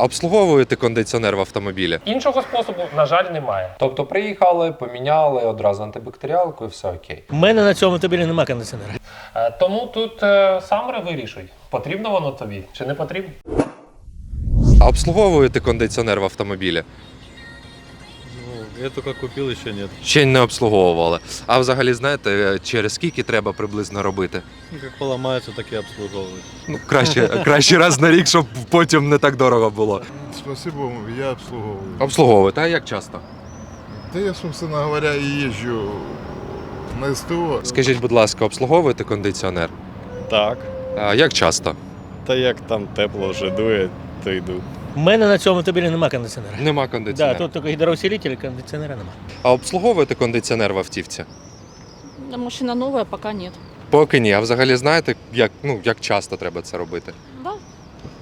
Обслуговуєте кондиціонер в автомобілі? Іншого способу, на жаль, немає. Тобто приїхали, поміняли одразу антибактеріалку і все окей. У мене на цьому автомобілі немає кондиціонера. Е, Тому тут е, сам вирішуй, потрібно воно тобі чи не потрібно. А обслуговуєте кондиціонер в автомобілі? Я только купил, еще нет. Ще не обслуговували. А взагалі, знаєте, через скільки треба приблизно робити? Ну, как поломается, так и обслуговывать. Ну, краще, краще раз на рік, щоб потім не так дорого було. Спасибо, я обслуговую. Обслуговуєте, а як часто? Да я, собственно говоря, и езжу на СТО. Скажіть, будь ласка, обслуговуєте кондиціонер? Так. А як часто? Та як там тепло вже дує, то йду. У мене на цьому автомобілі немає кондиціонера. Нема Да, кондиціонера. тут тільки гідроусилитель, кондиціонера немає. А обслуговуєте кондиціонер в автівці? Да, машина новая, пока нет. Поки ні. А взагалі знаєте, як, ну, як часто треба це робити? Да,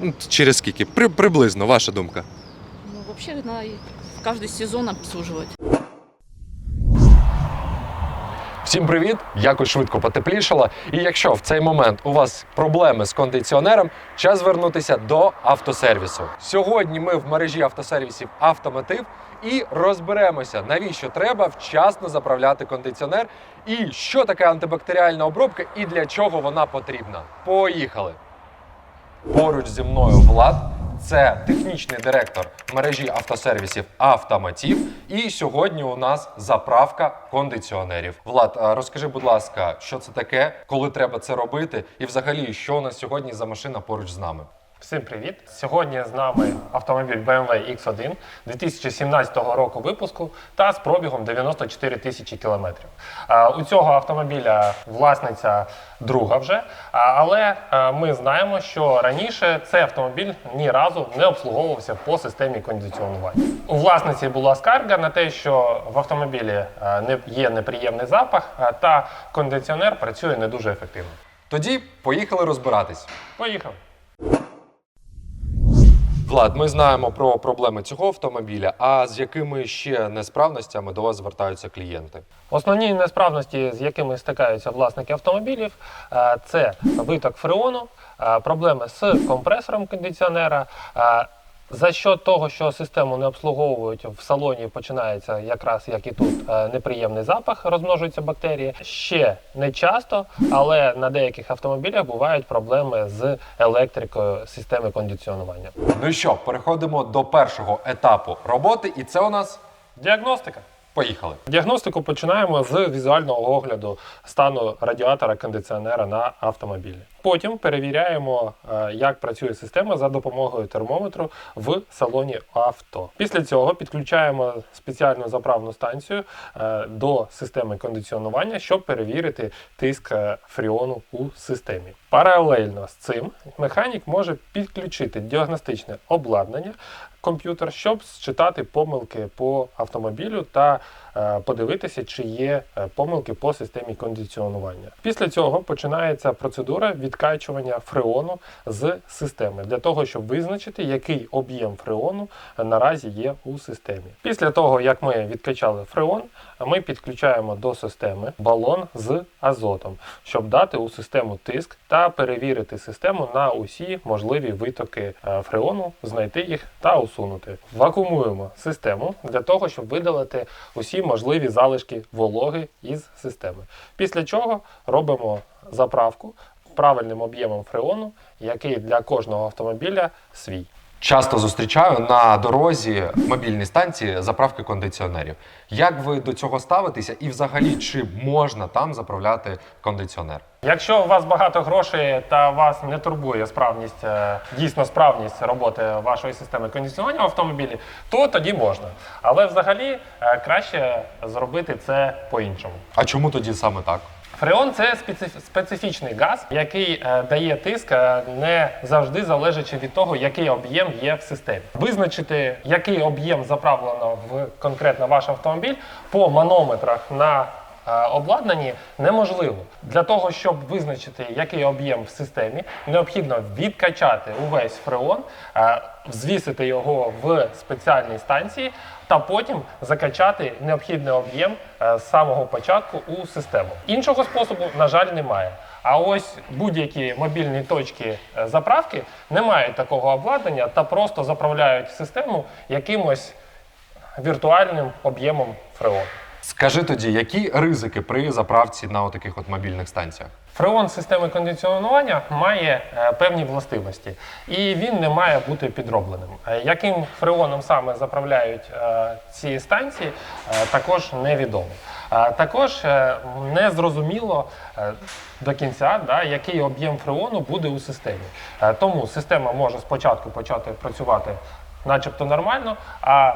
Ну, через скільки? При, приблизно, ваша думка. ну вообще надо и в каждый сезон обслуживать. Всім привіт! Якось швидко потеплішало. І якщо в цей момент у вас проблеми з кондиціонером, час звернутися до автосервісу. Сьогодні ми в мережі автосервісів Автомотив і розберемося, навіщо треба вчасно заправляти кондиціонер, і що таке антибактеріальна обробка і для чого вона потрібна. Поїхали! Поруч зі мною Влад. Це технічний директор мережі автосервісів Автомотів. І сьогодні у нас заправка кондиціонерів. Влад, розкажи, будь ласка, що це таке, коли треба це робити, і взагалі, що у нас сьогодні за машина поруч з нами? Всім привіт! Сьогодні з нами автомобіль BMW X1 2017 року випуску та з пробігом 94 тисячі кілометрів. У цього автомобіля власниця друга вже, але ми знаємо, що раніше цей автомобіль ні разу не обслуговувався по системі кондиціонування. У власниці була скарга на те, що в автомобілі не є неприємний запах, та кондиціонер працює не дуже ефективно. Тоді поїхали розбиратись. Поїхали! Влад, ми знаємо про проблеми цього автомобіля. А з якими ще несправностями до вас звертаються клієнти? Основні несправності, з якими стикаються власники автомобілів, е, це виток фреону, е, проблеми з компресором кондиціонера. За що того, що систему не обслуговують в салоні, починається якраз як і тут е, неприємний запах, розмножуються бактерії. Ще не часто, але на деяких автомобілях бувають проблеми з електрикою системи кондиціонування. Ну і що, переходимо до першого етапу роботи, і це у нас Діагностика. поїхали. Діагностику починаємо з візуального огляду стану радіатора кондиціонера на автомобілі. Потім перевіряємо, е, як працює система за допомогою термометру в салоні авто. Після цього підключаємо спеціальну заправну станцію е, до системи кондиціонування, щоб перевірити тиск е, фріону у системі. Паралельно з цим механік може підключити діагностичне обладнання, комп'ютер, щоб считати помилки по автомобілю та подивитися, чи є е, помилки по системі кондиціонування. Після цього починається процедура відкачування фреону з системи для того, щоб визначити, який об'єм фреону е, наразі є у системі. Після того, як ми відкачали фреон, ми підключаємо до системи балон з азотом, щоб дати у систему тиск та перевірити систему на усі можливі витоки е, фреону, знайти їх та усунути. Вакуумуємо систему для того, щоб видалити усі можливі залишки вологи із системи. Після чого робимо заправку правильним об'ємом фреону, який для кожного автомобіля свій. Часто зустрічаю на дорозі мобільні станції заправки кондиціонерів. Як ви до цього ставитеся, і взагалі чи можна там заправляти кондиціонер? Якщо у вас багато грошей та вас не турбує справність, е, дійсно справність роботи вашої системи кондиціонування в автомобілі, то тоді можна. Але взагалі е, краще зробити це по-іншому. А чому тоді саме так? Фреон це специф- специфічний газ, який е, дає тиск, е, не завжди залежачи від того, який об'єм є в системі. Визначити, який об'єм заправлено в конкретно ваш автомобіль по манометрах на обладнанні неможливо. Для того, щоб визначити, який об'єм в системі, необхідно відкачати увесь фреон, е, взвісити його в спеціальній станції та потім закачати необхідний об'єм е, з самого початку у систему. Іншого способу, на жаль, немає. А ось будь-які мобільні точки е, заправки не мають такого обладнання та просто заправляють систему якимось віртуальним об'ємом фреону. Скажи тоді, які ризики при заправці на таких от мобільних станціях? Фреон системи кондиціонування має е, певні властивості, і він не має бути підробленим. Е, Яким фреоном саме заправляють е, ці станції, також невідомо. Також е, не зрозуміло до кінця, да, який об'єм фреону буде у системі. Тому система може спочатку почати працювати начебто нормально, а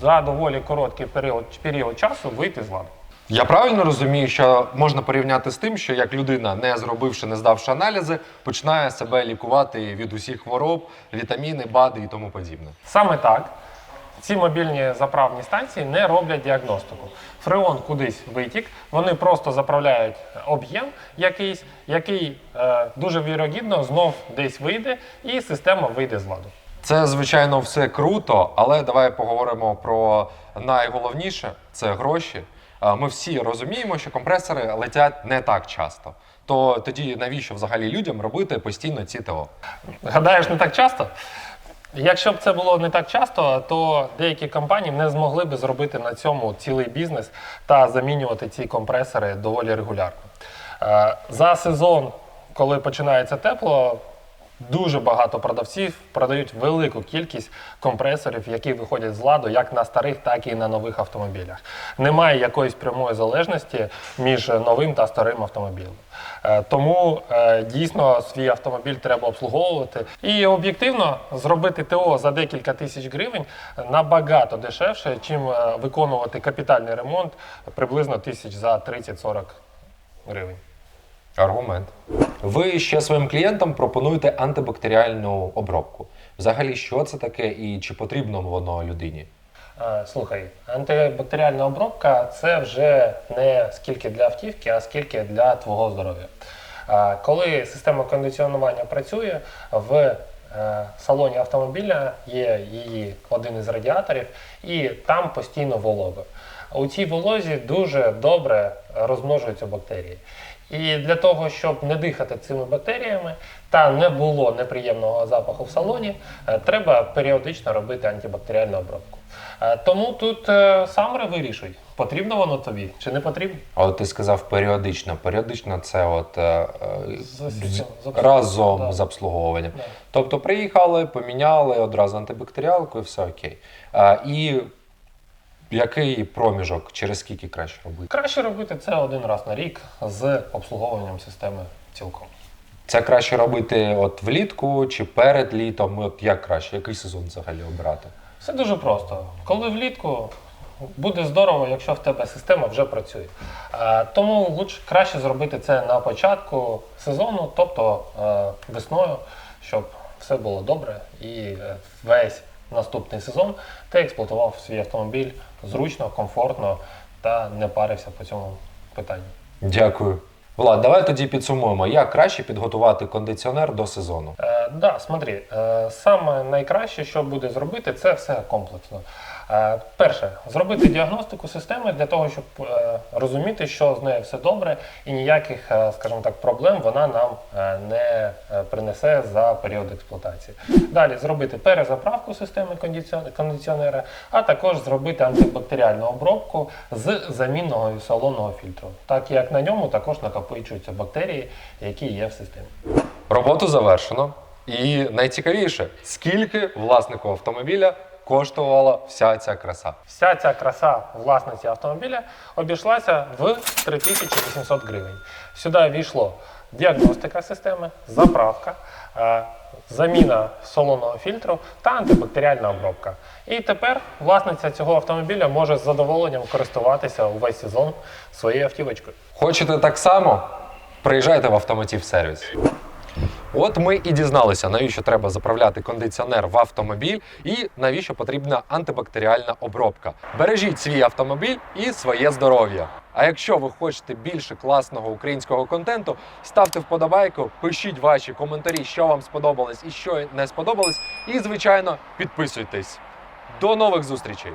за доволі короткий період, період часу вийти з ладу. Я правильно розумію, що можна порівняти з тим, що як людина, не зробивши, не здавши аналізи, починає себе лікувати від усіх хвороб, вітаміни, БАДи і тому подібне. Саме так. Ці мобільні заправні станції не роблять діагностику. Фреон кудись витік, вони просто заправляють об'єм якийсь, який е, дуже вірогідно знов десь вийде, і система вийде з ладу. Це, звичайно, все круто, але давай поговоримо про найголовніше це гроші. Ми всі розуміємо, що компресори летять не так часто. То тоді навіщо взагалі людям робити постійно ці ТО? Гадаєш, не так часто? Якщо б це було не так часто, то деякі компанії не змогли би зробити на цьому цілий бізнес та замінювати ці компресори доволі регулярно. Е, За сезон, коли починається тепло, дуже багато продавців продають велику кількість компресорів, які виходять з ладу як на старих, так і на нових автомобілях. Немає якоїсь прямої залежності між новим та старим автомобілем. Е, Тому е, дійсно свій автомобіль треба обслуговувати. І об'єктивно зробити ТО за декілька тисяч гривень набагато дешевше, чим е, виконувати капітальний ремонт приблизно тисяч за 30-40 гривень. Аргумент. Ви ще своїм клієнтам пропонуєте антибактеріальну обробку. Взагалі, що це таке і чи потрібно воно людині? Е, Слухай, антибактеріальна обробка це вже не скільки для автівки, а скільки для твого здоров'я. Коли система кондиціонування працює, в е, салоні автомобіля є її один із радіаторів, і там постійно волога. У цій волозі дуже добре розмножуються бактерії. І для того, щоб не дихати цими бактеріями та не було неприємного запаху в салоні, е, треба періодично робити антибактеріальну обробку. Е, Тому тут е, сам вирішуй, потрібно воно тобі чи не потрібно. А ти сказав періодично. Періодично це от з- з- разом да. з обслуговуванням. Да. Тобто приїхали, поміняли одразу антибактеріалку і все окей. І який проміжок, через скільки краще робити? Краще робити це один раз на рік з обслуговуванням системи цілком. Це краще робити от влітку чи перед літом? От як краще? Який сезон взагалі обирати? Все дуже просто. Коли влітку буде здорово, якщо в тебе система вже працює. Е, Тому лучше краще зробити це на початку сезону, тобто е, весною, щоб все було добре і е, весь наступний сезон та експлуатував свій автомобіль зручно, комфортно та не парився по цьому питанню. Дякую. Влад, давай тоді підсумуємо, як краще підготувати кондиціонер до сезону. Е, да, смотри, е, саме найкраще, що буде зробити, це все комплексно. Е, перше, зробити діагностику системи для того, щоб е, розуміти, що з нею все добре, і ніяких, е, скажімо так, проблем вона нам не принесе за період експлуатації. Далі зробити перезаправку системи кондиціонера, а також зробити антибактеріальну обробку з замінного і салонного фільтру, так як на ньому також накопичуються бактерії, які є в системі. Роботу завершено. І найцікавіше, скільки власнику автомобіля коштувала вся ця краса? Вся ця краса власниці автомобіля обійшлася в 3800 гривень. Сюди війшло діагностика системи, заправка, е, заміна солоного фільтру та антибактеріальна обробка. І тепер власниця цього автомобіля може з задоволенням користуватися увесь сезон своєю автівочкою. Хочете так само? Приїжджайте в автомотів сервіс. От ми і дізналися, навіщо треба заправляти кондиціонер в автомобіль і навіщо потрібна антибактеріальна обробка. Бережіть свій автомобіль і своє здоров'я. А якщо ви хочете більше класного українського контенту, ставте вподобайку, пишіть ваші коментарі, що вам сподобалось і що не сподобалось. І, звичайно, підписуйтесь. До нових зустрічей!